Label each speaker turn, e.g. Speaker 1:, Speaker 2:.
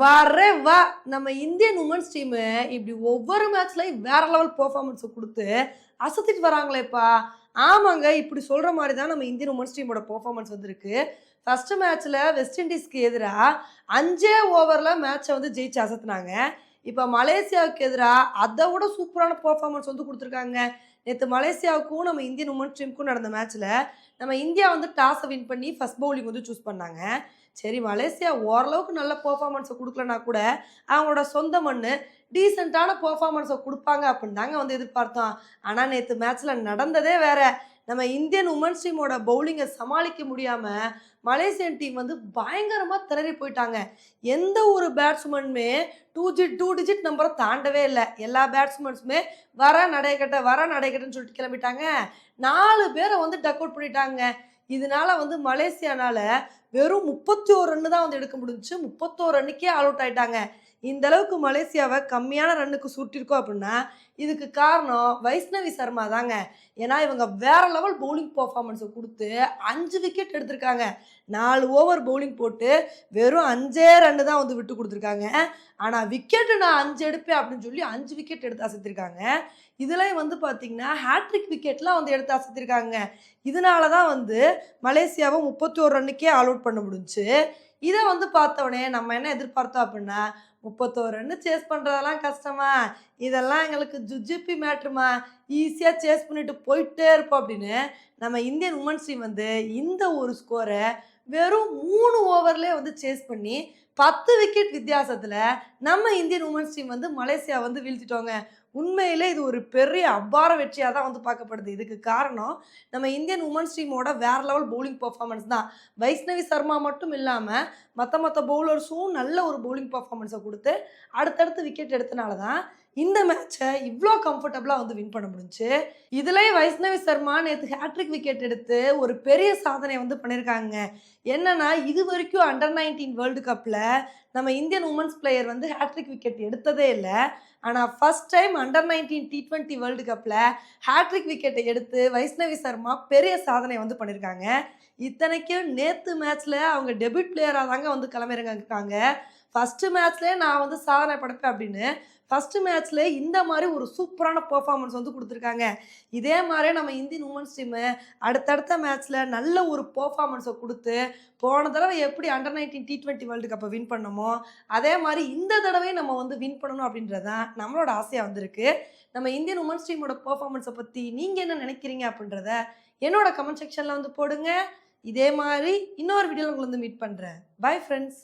Speaker 1: வரே வா. நம்ம இந்தியன் உமன்ஸ் டீமு இப்படி ஒவ்வொரு மேட்ச்லையும் வேற லெவல் பெர்ஃபார்மன்ஸை கொடுத்து அசத்திட்டு வராங்களேப்பா. ஆமாங்க இப்படி சொல்கிற மாதிரி தான் நம்ம இந்தியன் உமன்ஸ் டீமோட பெர்ஃபார்மன்ஸ் வந்திருக்கு. ஃபஸ்ட்டு மேட்ச்சில் வெஸ்ட் இண்டீஸ்க்கு எதிராக அஞ்சே ஓவரில் மேட்சை வந்து ஜெயிச்சு அசத்துனாங்க. இப்போ மலேசியாவுக்கு எதிராக அதை விட சூப்பரான பெர்ஃபார்மன்ஸ் வந்து கொடுத்துருக்காங்க. நேற்று மலேசியாவுக்கும் நம்ம இந்தியன் உமன்ஸ் டீமுக்கும் நடந்த மேட்ச்சில் நம்ம இந்தியா வந்து டாஸை வின் பண்ணி ஃபர்ஸ்ட் பவுலிங் வந்து சூஸ் பண்ணாங்க. சரி மலேசியா ஓரளவுக்கு நல்ல பர்ஃபார்மன்ஸை கொடுக்கலனா கூட அவங்களோட சொந்த மண்ணு டீசெண்டான பர்ஃபார்மன்ஸை கொடுப்பாங்க அப்படின்னு தாங்க வந்து எதிர்பார்த்தோம். ஆனால் நேற்று மேட்ச்சில் நடந்ததே வேறு. நம்ம இந்தியன் உமன்ஸ் டீமோட பவுலிங்கை சமாளிக்க முடியாமல் மலேசியன் டீம் வந்து பயங்கரமாக திணறி போயிட்டாங்க. எந்த ஒரு பேட்ஸ்மேனுமே டூ ஜிட் டூ டிஜிட் நம்பரை தாண்டவே இல்லை. எல்லா பேட்ஸ்மேன்ஸுமே வர நடைகட்ட வர நடைகட்டன்னு சொல்லிட்டு கிளம்பிட்டாங்க. நாலு பேரை வந்து டக் அவுட் பண்ணிட்டாங்க. இதனால வந்து மலேசியானால வெறும் முப்பத்தி ஒரு ரன்னு தான் வந்து எடுக்க முடிஞ்சுச்சு. முப்பத்தோரு ரன்னுக்கே ஆல் அவுட் ஆயிட்டாங்க. இந்த அளவுக்கு மலேசியாவை கம்மியான ரன்னுக்கு சுட்டிருக்கோம் அப்படின்னா இதுக்கு காரணம் வைஷ்ணவி சர்மா தாங்க. ஏன்னா இவங்க வேற லெவல் பவுலிங் பர்ஃபார்மன்ஸை கொடுத்து அஞ்சு விக்கெட் எடுத்திருக்காங்க. நாலு ஓவர் பவுலிங் போட்டு வெறும் அஞ்சே ரன்னு தான் வந்து விட்டு கொடுத்துருக்காங்க. ஆனால் விக்கெட்டு நான் அஞ்சு எடுப்பேன் அப்படின்னு சொல்லி அஞ்சு விக்கெட் எடுத்து அசைத்திருக்காங்க. இதுலேயும் வந்து பார்த்தீங்கன்னா ஹேட்ரிக் விக்கெட்லாம் வந்து எடுத்து அசைத்திருக்காங்க. இதனால தான் வந்து மலேசியாவை முப்பத்தி ஒரு ரன்னுக்கே ஆல் அவுட் பண்ண முடிஞ்சுச்சு இதை வந்து பார்த்தோடனே நம்ம என்ன எதிர்பார்த்தோம் அப்படின்னா முப்பத்தோரு ரன்னு சேஸ் பண்ணுறதெல்லாம் கஷ்டமா இதெல்லாம் எங்களுக்கு ஜுஜிபி மேட்ருமா ஈஸியாக சேஸ் பண்ணிட்டு போயிட்டே இருப்போம் அப்படின்னு நம்ம இந்தியன் உமன்ஸ் டீம் வந்து இந்த ஒரு ஸ்கோரை வெறும் மூணு ஓவர்லேயே வந்து சேஸ் பண்ணி பத்து விக்கெட் வித்தியாசத்தில் நம்ம இந்தியன் உமன்ஸ் டீம் வந்து மலேசியா வந்து வீழ்த்திட்டோங்க. உண்மையிலே இது ஒரு பெரிய அபார வெற்றியாக தான் வந்து பார்க்கப்படுது. இதுக்கு காரணம் நம்ம இந்தியன் உமன்ஸ் டீமோட வேற லெவல் பவுலிங் பர்ஃபார்மன்ஸ் தான். வைஷ்ணவி சர்மா மட்டும் இல்லாமல் மற்ற மற்ற பவுலர்ஸும் நல்ல ஒரு பவுலிங் பர்ஃபார்மன்ஸை கொடுத்து அடுத்தடுத்து விக்கெட் எடுத்தனால தான் இந்த மேட்சை இவ்வளோ கம்ஃபர்டபுளாக வந்து வின் பண்ண முடிஞ்சுச்சு இதுலேயே வைஷ்ணவி சர்மா நேற்று ஹேட்ரிக் விக்கெட் எடுத்து ஒரு பெரிய சாதனை வந்து பண்ணியிருக்காங்க என்னன்னா இது வரைக்கும் அண்டர் நைன்டீன் வேர்ல்டு கப்பில் நம்ம இந்தியன் உமன்ஸ் பிளேயர் வந்து ஹேட்ரிக் விக்கெட் எடுத்ததே இல்லை. ஆனால் first time under nineteen T twenty world கப்பில் ஹேட்ரிக் விக்கெட்டை எடுத்து வைஷ்ணவி சர்மா பெரிய சாதனை வந்து பண்ணியிருக்காங்க இத்தனைக்கும் நேற்று மேட்ச்சில் அவங்க டெபியூட் பிளேயராக தாங்க வந்து கிளம்பிறங்கிருக்காங்க ஃபஸ்ட்டு மேட்ச்லேயே நான் வந்து சாதனை படைப்பேன் அப்படின்னு. ஃபஸ்ட்டு மேட்ச்சில் இந்த மாதிரி ஒரு சூப்பரான பர்ஃபார்மன்ஸ் வந்து கொடுத்துருக்காங்க. இதே மாதிரி நம்ம இந்தியன் உமன்ஸ் டீமு அடுத்தடுத்த மேட்ச்சில் நல்ல ஒரு பர்ஃபார்மன்ஸை கொடுத்து போன தடவை எப்படி under nineteen T twenty world கப்பை வின் பண்ணமோ அதே மாதிரி இந்த தடவையும் நம்ம வந்து வின் பண்ணணும் அப்படின்றது தான் நம்மளோட ஆசையாக வந்திருக்கு. நம்ம இந்தியன் உமன்ஸ் டீமோட பர்ஃபார்மன்ஸை பற்றி நீங்கள் என்ன நினைக்கிறீங்க அப்படின்றத என்னோட கமெண்ட் செக்ஷனில் வந்து போடுங்க. இதே மாதிரி இன்னொரு வீடியோவில் உங்களை வந்து மீட் பண்ணுறேன் பை ஃப்ரெண்ட்ஸ்